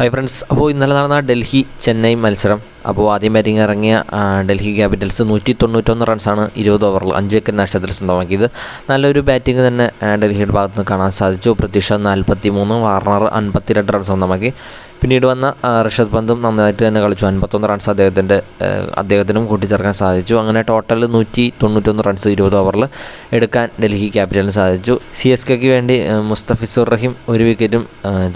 Hi friends അപ്പോൾ ഇന്നലെ നടന്ന ഡൽഹി ചെന്നൈ മത്സരം അപ്പോൾ ആദ്യം ബാറ്റിംഗ് ഇറങ്ങിയ ഡൽഹി ക്യാപിറ്റൽസ് നൂറ്റി തൊണ്ണൂറ്റൊന്ന് റൺസാണ് ഇരുപത് ഓവറിൽ അഞ്ച് വിക്കറ്റ് നഷ്ടത്തിൽ സ്വന്തമാക്കിയത്. നല്ലൊരു ബാറ്റിംഗ് തന്നെ ഡൽഹിയുടെ ഭാഗത്ത് നിന്ന് കാണാൻ സാധിച്ചു. പ്രതീക്ഷ നാൽപ്പത്തി മൂന്ന് വാർണർ അൻപത്തിരണ്ട് റൺസ് സ്വന്തമാക്കി. പിന്നീട് വന്ന ഋഷഭ് പന്തും നന്നായിട്ട് തന്നെ കളിച്ചു. അൻപത്തൊന്ന് റൺസ് അദ്ദേഹത്തിന്റെ അദ്ദേഹത്തിനും കൂട്ടിച്ചേർക്കാൻ സാധിച്ചു. അങ്ങനെ ടോട്ടൽ നൂറ്റി തൊണ്ണൂറ്റൊന്ന് റൺസ് ഇരുപത് ഓവറിൽ എടുക്കാൻ ഡൽഹി ക്യാപിറ്റലിന് സാധിച്ചു. സി എസ് കെക്ക് വേണ്ടി മുസ്തഫിസുർ റഹീം ഒരു വിക്കറ്റും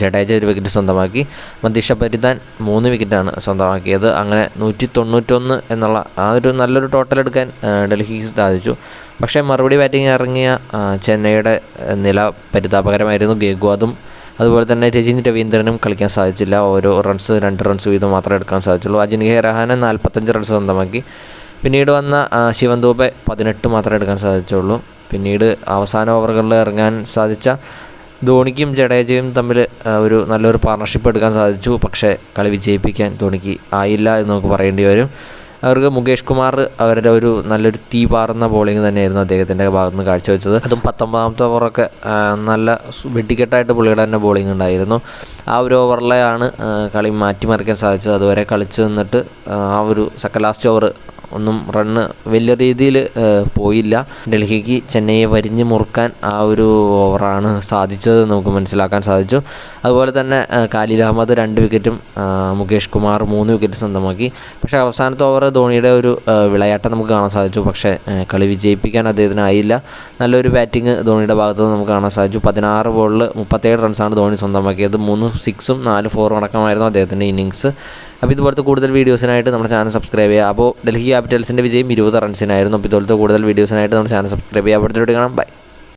ജഡേജ ഒരു വിക്കറ്റും സ്വന്തമാക്കി. മദീഷ പരിദാൻ മൂന്ന് വിക്കറ്റാണ് സ്വന്തമാക്കിയത്. അങ്ങനെ നൂറ്റി തൊണ്ണൂറ്റൊന്ന് എന്നുള്ള ആ ഒരു നല്ലൊരു ടോട്ടൽ എടുക്കാൻ ഡൽഹിക്ക് സാധിച്ചു. പക്ഷേ മറുപടി ബാറ്റിംഗ് ഇറങ്ങിയ ചെന്നൈയുടെ നില പരിതാപകരമായിരുന്നു. ഗേഗ്വാദും അതുപോലെ തന്നെ രജിൻ രവീന്ദ്രനും കളിക്കാൻ സാധിച്ചില്ല. ഓരോ റൺസ് രണ്ട് റൺസ് വീതം മാത്രമേ എടുക്കാൻ സാധിച്ചുള്ളൂ. അജിൻകെ രഹാന നാൽപ്പത്തഞ്ച് റൺസ് സ്വന്തമാക്കി. പിന്നീട് വന്ന ശിവൻ പതിനെട്ട് മാത്രമേ എടുക്കാൻ സാധിച്ചുള്ളൂ. പിന്നീട് അവസാന ഓവറുകളിൽ ഇറങ്ങാൻ സാധിച്ച ധോണിക്കും ജഡേജയും തമ്മിൽ ഒരു നല്ലൊരു പാർട്ണർഷിപ്പ് എടുക്കാൻ സാധിച്ചു. പക്ഷേ കളി വിജയിപ്പിക്കാൻ ധോണിക്ക് ആയില്ല എന്ന് നമുക്ക് പറയേണ്ടി വരും. അവർക്ക് മുകേഷ് കുമാർ അവരുടെ ഒരു നല്ലൊരു തീ പാറുന്ന ബോളിംഗ് തന്നെയായിരുന്നു അദ്ദേഹത്തിന്റെ ഭാഗത്ത് നിന്ന് കാഴ്ചവെച്ചത്. അതും പത്തൊമ്പതാമത്തെ ഓവറൊക്കെ നല്ല വെട്ടിക്കെട്ടായിട്ട് പുള്ളിയുടെ തന്നെ ബോളിംഗ് ഉണ്ടായിരുന്നു. ആ ഒരു ഓവറിലെയാണ് കളി മാറ്റിമറിക്കാൻ സാധിച്ചത്. അതുവരെ കളിച്ചു നിന്നിട്ട് ആ ഒരു സെക്കൻഡ് ലാസ്റ്റ് ഓവർ ഒന്നും റണ്ണ് വലിയ രീതിയിൽ പോയില്ല. ഡൽഹിക്ക് ചെന്നൈയെ വരിഞ്ഞ് മുറുക്കാൻ ആ ഒരു ഓവറാണ് സാധിച്ചത് നമുക്ക് മനസ്സിലാക്കാൻ സാധിച്ചു. അതുപോലെ തന്നെ കാലിൽ അഹമ്മദ് രണ്ട് വിക്കറ്റും മുകേഷ് കുമാർ മൂന്ന് വിക്കറ്റ് സ്വന്തമാക്കി. പക്ഷേ അവസാനത്തെ ഓവർ ധോണിയുടെ ഒരു വിളയാട്ടം നമുക്ക് കാണാൻ സാധിച്ചു. പക്ഷേ കളി വിജയിപ്പിക്കാൻ അദ്ദേഹത്തിന് ആയില്ല നല്ലൊരു ബാറ്റിംഗ് ധോണിയുടെ ഭാഗത്തു നിന്ന് നമുക്ക് കാണാൻ സാധിച്ചു. പതിനാറ് ബോളിൽ മുപ്പത്തേഴ് റൺസാണ് ധോണി സ്വന്തമാക്കിയത്. മൂന്ന് സിക്സും നാല് ഫോറും അടക്കമായിരുന്നു അദ്ദേഹത്തിന്റെ ഇന്നിങ്സ്. അപ്പോൾ ഇതുപോലത്തെ കൂടുതൽ വീഡിയോസിനായിട്ട് നമ്മുടെ ചാനൽ സബ്സ്ക്രൈബ് ചെയ്യുക. അപ്പോൾ ഡൽഹി ക്യാപിറ്റൽസിന്റെ വിജയം ഇരുപത് റൺസിനായിരുന്നു അപ്പോൾ ഇതുപോലത്തെ കൂടുതൽ വീഡിയോസിനായിട്ട് നമ്മുടെ ചാനൽ സബ്സ്ക്രൈബ് ചെയ്യാൻ അവിടുത്തെ കാണാം. ബൈ